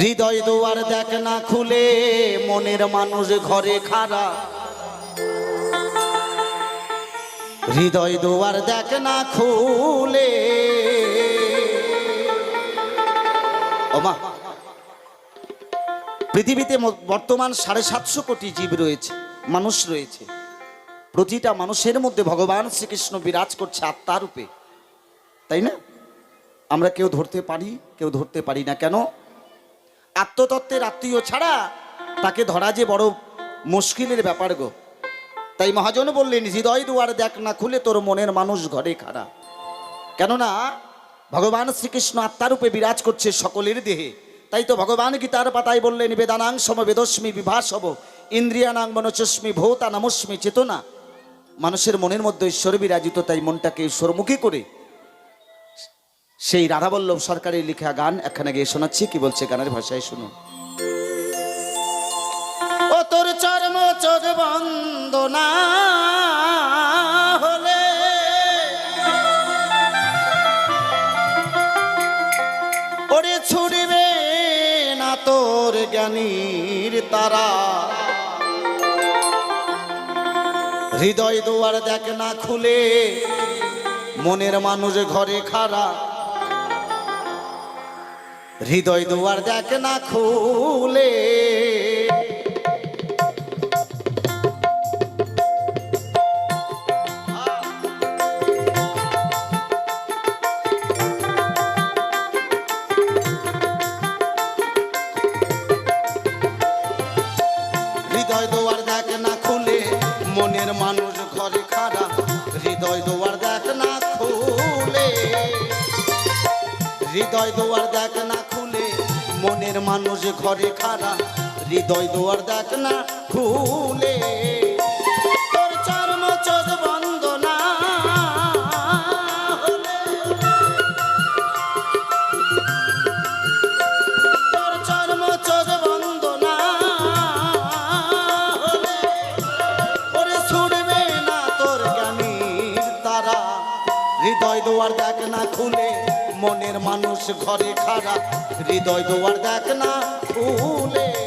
হৃদয় দুয়ার দেখ না খুলে, মনের মানুষ ঘরে খারা হৃদয় দুয়ার দেখ না খুলে। পৃথিবীতে বর্তমান সাড়ে সাতশো কোটি জীব রয়েছে, মানুষ রয়েছে। প্রতিটা মানুষের মধ্যে ভগবান শ্রীকৃষ্ণ বিরাজ করছে আত্মারূপে তাই না? আমরা কেউ ধরতে পারি, কেউ ধরতে পারি না। কেন? আত্মতত্ত্বের আত্মীয় ছাড়া তাকে ধরা যে বড় মুশকিলের ব্যাপার গো। তাই মহাজন বললেন, হৃদয় দুয়ার দেখ না, খুলে তোর মনের মানুষ ঘরে খাড়া। কেননা ভগবান শ্রীকৃষ্ণ আত্মারূপে বিরাজ করছে সকলের দেহে। তাই তো ভগবান গীতার পাতায় বললেন, বেদানাং সম বেদস্মি বিভাসব, ইন্দ্রিয়ানাং মনচস্মি ভৌতা নমস্মি চেতনা। মানুষের মনের মধ্যে ঈশ্বর বিরাজিত, তাই মনটাকে ঈশ্বরমুখী করে সেই রাধাবল্লভ সরকারের লেখা গান এখানে গিয়ে শোনাচ্ছি, কি বলছে গানের ভাষায় শুনুন। ও তোর চর্ম চোখ বন্দনা হলে ওরে ছুড়বে না তোর জ্ঞানীর তারা। হৃদয় দুয়ার দেখ না খুলে, মনের মানুষ ঘরে খারা হৃদয় দুয়ার দেখ না খুলে। হৃদয় দোয়ার দেখ না খুলে মনের মানুষ ঘরে খারা হৃদয় দোয়ার দেখ না খুলে। দুয়ার দেখ না খুলে মনের মানুষ ঘরে খারাপ হৃদয় দোয়ার দেখ না খুলে।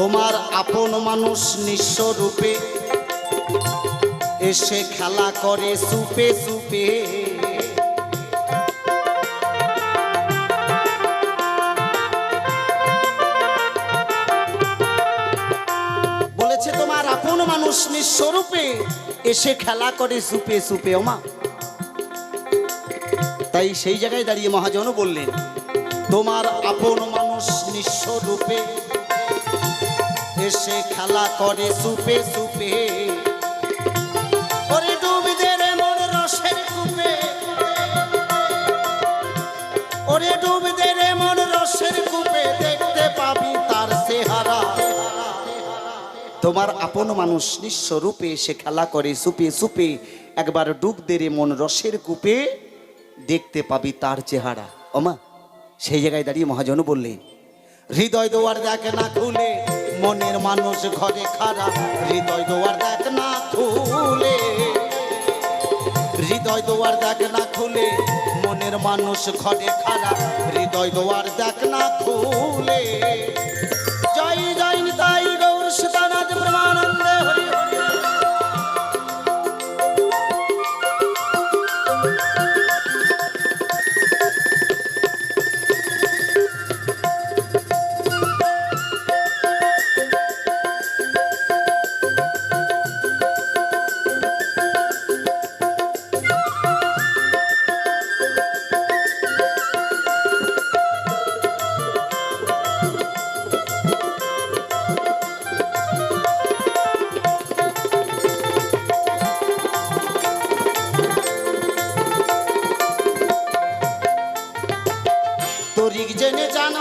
তোমার আপন মানুষ নিঃস্ব রূপে এসে খেলা করে সুপে সুপে। বলেছে তোমার আপন মানুষ নিঃস্বরূপে এসে খেলা করে সুপে সুপে, ওমা। তাই সেই জায়গায় দাঁড়িয়ে মহাজন বললেন, তোমার আপন মানুষ নিঃস্ব রূপে এসে খেলা করে সুপে সুপে। তোমার আপন মানুষ নিঃস্ব রূপে এসে খেলা করে সুপে সুপে। একবার ডুব দে রে মন রসের কূপে দেখতে পাবি তার চেহারা। ওমা, সেই জায়গায় দাঁড়িয়ে মহাজন বললেন, হৃদয় দোয়ার দেখ না খুলে। মনের মানুষ ঘরে খারা হৃদয় দোয়ার দেখ না খুলে। হৃদয় দোয়ার দেখ না খুলে। মনের মানুষ ঘরে খারা হৃদয় দোয়ার দেখ না খুলে। তরিক জেনে জান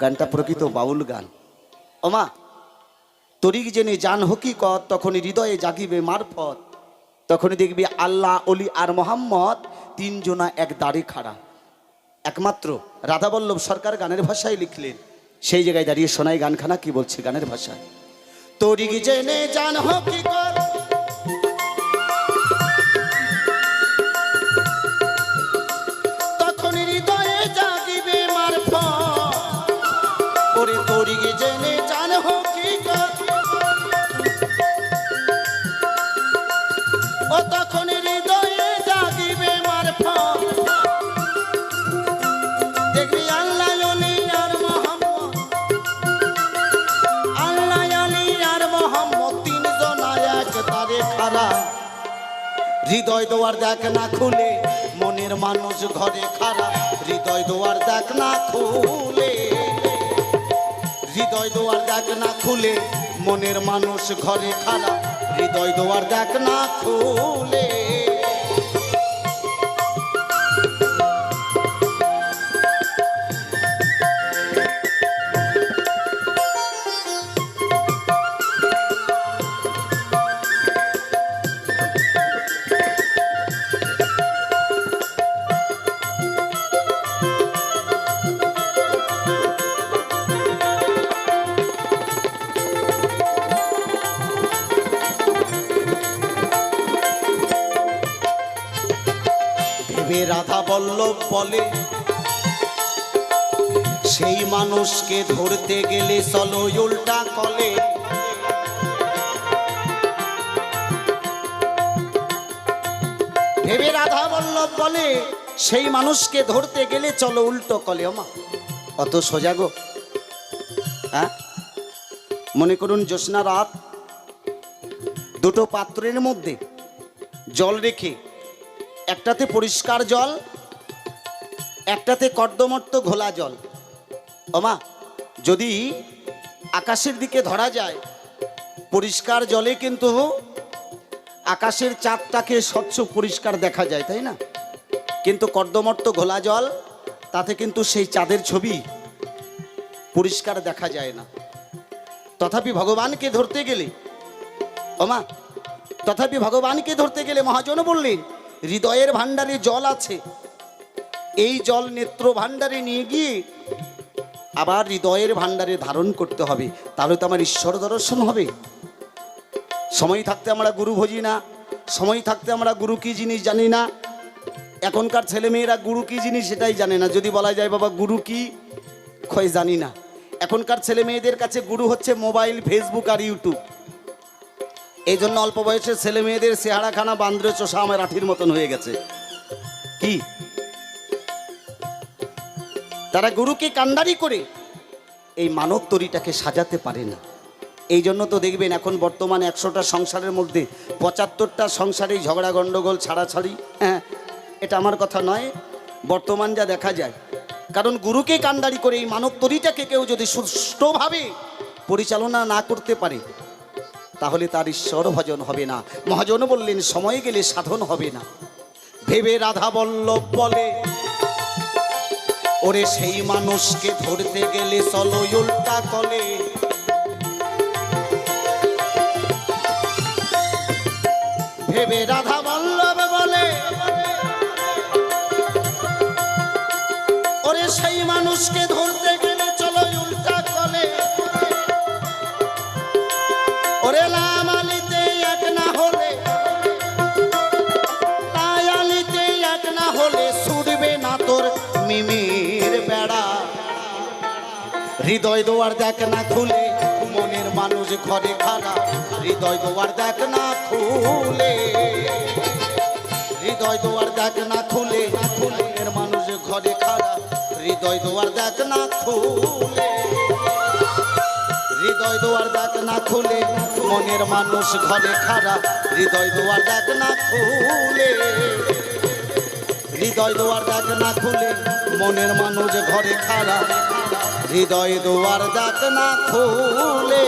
গানটা প্রকৃত বাউল গান। ওমা, তরিক জেনে জান হকিকত, তখন হৃদয়ে জাগিবে মারফত। তখনই দেখবি আল্লাহ, অলি আর মোহাম্মদ তিনজনা এক দাড়ি খাড়া। একমাত্র রাধাবল্লভ সরকার গানের ভাষায় লিখলেন। সেই জায়গায় দাঁড়িয়ে শোনাই গানখানা, কি বলছে গানের ভাষায়? তরিক জেনে জান হকিকত আর তিনজন হৃদয় দোয়ার দেখ না খুলে, মনের মানুষ ঘরে খারা হৃদয় দোয়ার দেখ না খুলে। হৃদয় দোয়ার দেখ না খুলে, মনের মানুষ ঘরে খারা হৃদয় দোয়ার দেখ না খুলে। ভেবে রাধা বল্লভ বলে, সেই মানুষকে ধরতে গেলে চলো উল্টা কলে। ভেবে রাধা বল্লভ বলে, সেই মানুষকে ধরতে গেলে চলো উল্টো কলে, ওমা। অত সোজা গো। হ্যাঁ? মনে করুন জ্যোৎস্না রাত দুটো পাত্রের মধ্যে জল রেখে একটাতে পরিষ্কার জল, একটাতে কর্দমট্ট ঘোলা জল। ওমা, যদি আকাশের দিকে ধরা যায়, পরিষ্কার জলে কিন্তু আকাশের চাঁদটাকে স্বচ্ছ পরিষ্কার দেখা যায়, তাই না? কিন্তু কর্দমট্ট ঘোলা জল, তাতে কিন্তু সেই চাঁদের ছবি পরিষ্কার দেখা যায় না। তথাপি ভগবানকে ধরতে গেলে, ওমা, তথাপি ভগবানকে ধরতে গেলে মহাজন বললেন হৃদয়ের ভাণ্ডারে জল আছে। এই জল নেত্র ভাণ্ডারে নিয়ে গিয়ে আবার হৃদয়ের ভাণ্ডারে ধারণ করতে হবে। তাহলে তো আমার ঈশ্বর দর্শন হবে। সময় থাকতে আমরা গুরু ভজি না। সময় থাকতে আমরা গুরু কি জিনিস জানি না। এখনকার ছেলেমেয়েরা গুরু কি জিনিস সেটাই জানে না। যদি বলা যায়, বাবা, গুরু কি? ক্ষয় জানি না। এখনকার ছেলে মেয়েদের কাছে গুরু হচ্ছে মোবাইল, ফেসবুক আর ইউটিউব। এই জন্য অল্প বয়সের ছেলে মেয়েদের চেহারাখানা বান্দ্রে চোষা আমার আঠির মতন হয়ে গেছে। কি? তারা গুরুকে কান্ডারি করে এই মানব তরিটাকে সাজাতে পারে না। এই জন্য তো দেখবেন এখন বর্তমানে একশোটা সংসারের মধ্যে পঁচাত্তরটা সংসারেই ঝগড়া গণ্ডগোল ছাড়াছাড়ি হ্যাঁ এটা আমার কথা নয়। বর্তমান যা দেখা যায়, কারণ গুরুকে কান্ডারি করে এই মানব তরিটাকে কেউ যদি সুষ্ঠুভাবে পরিচালনা না করতে পারে তাহলে তার ঈশ্বর ভজন হবে না। মহাজন বললেন, সময় গেলে সাধন হবে না। ভেবে রাধা বল্লভ বলে, ওরে সেই মানুষকে ধরতে গেলে চলো উল্টা কলে ভেবে রাধা বল্লভ বলে, ওরে সেই মানুষকে হৃদয় দোয়ার দেখ না খুলে, মনের মানুষ ঘরে খারা হৃদয় দোয়ার দেখ না খুলে। হৃদয় দোয়ার দেখ না খুলে, মনের মানুষ ঘরে খারা হৃদয় দোয়ার দেখ না খুলে। হৃদয় দোয়ার দেখ না খুলে, মনের মানুষ ঘরে খারা হৃদয় দোয়ার দেখ না খুলে। হৃদয় দোয়ার দেখ না খুলে, মনের মানুষ ঘরে খারা হৃদয় দুয়ার দেখ না খুলে